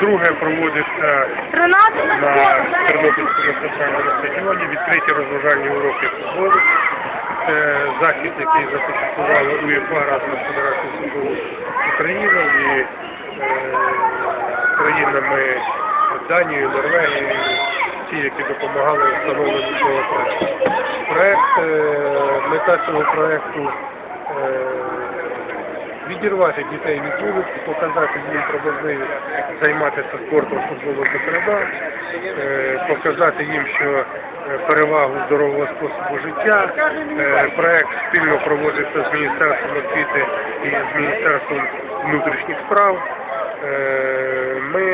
Друге проводиться на Тернопільському центральному стадіоні відкриті розважальні уроки футболу. Це захід, який започаткувала УЄФА разом з Федерацією футболу України і е, країнами Данією, Норвегією, ті, які допомагали встановленню цього проекту. Проект, е, мета цього проекту е, відірвати дітей від вулиці, показати їм про можливість займатися спортом та середа, е, показати їм, що е, перевагу здорового способу життя. Е, Проект спільно проводиться з Міністерством освіти і з Міністерством внутрішніх справ. Е, Ми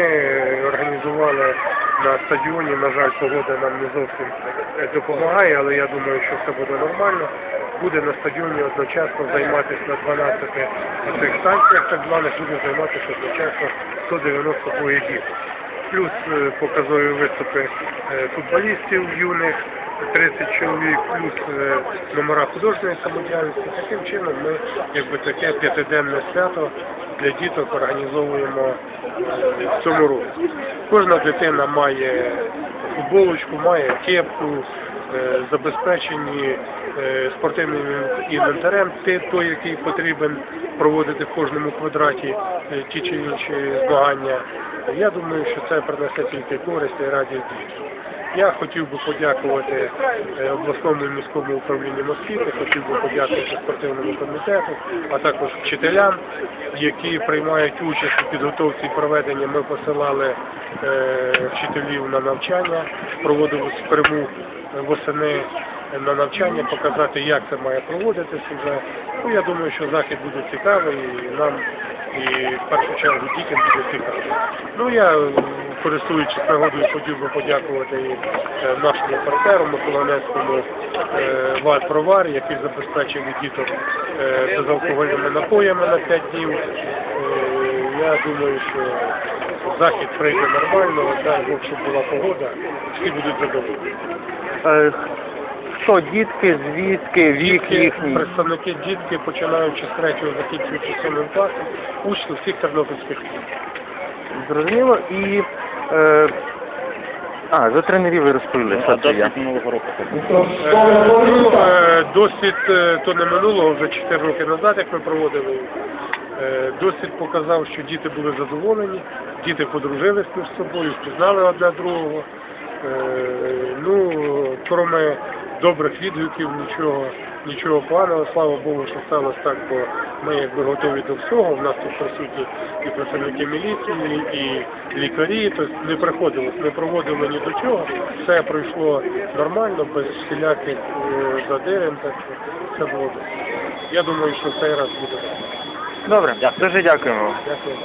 організували на стадіоні, на жаль, погода нам не зовсім е, допомагає, але я думаю, що все буде нормально. Буде на стадіоні одночасно займатися на 12 цих станціях, так званих буде займатися одночасно 190 поїздів. Плюс е, показові виступи футболістів юних, 30 чоловік, плюс номера художньої самодіяльності. Таким чином ми якби таке п'ятиденне свято для діток організовуємо е, в цьому році. Кожна дитина має футболочку, має кепку, е, забезпечені е, спортивним інвентарем, той, який потрібен проводити в кожному квадраті е, ті чи інші змагання. Я думаю, що це принесе тільки користь і радість дітям. Я хотів би подякувати е, обласному і міському управлінню освіти, хотів би подякувати спортивному комітету, а також вчителям, які приймають участь у підготовці і проведенні. Ми посилали е, вчителів на навчання, проводили в Криму восени на навчання, показати, як це має проводитися вже. Ну, я думаю, що захід буде цікавий і нам, і в першу чергу дітям буде цікавий. Ну, я, користуючись нагодою, хотів би подякувати і е, нашому партнеру Миколаївському е, Провар, який забезпечив діток е, безалкогольними напоями на 5 днів. Я думаю, що захід прийде нормально, дай Бог, щоб була погода, всі будуть задоволені. Хто дітки, звідки, вік їхній? представники дітки, починаючи з третього, закінчуючи сьомим класом, учні всіх тернопільських. Зрозуміло. І е, а, за тренерів ви розповіли, що це я. минулого року. Ну, е, досвід е, то не минулого, вже 4 роки назад, як ми проводили. Е, Досвід показав, що діти були задоволені, діти подружились між собою, впізнали одне другого. Е, Ну, кроме добрих відгуків, нічого, нічого поганого. Слава Богу, що сталося так, бо ми якби готові до всього. У нас тут присутні і працівники міліції, і лікарі, тобто не приходилось, не проводили ні до чого. Все пройшло нормально, без всіляких е, задирень, так що все було. Я думаю, що цей раз буде. добре. Дуже дякуємо. Дякую.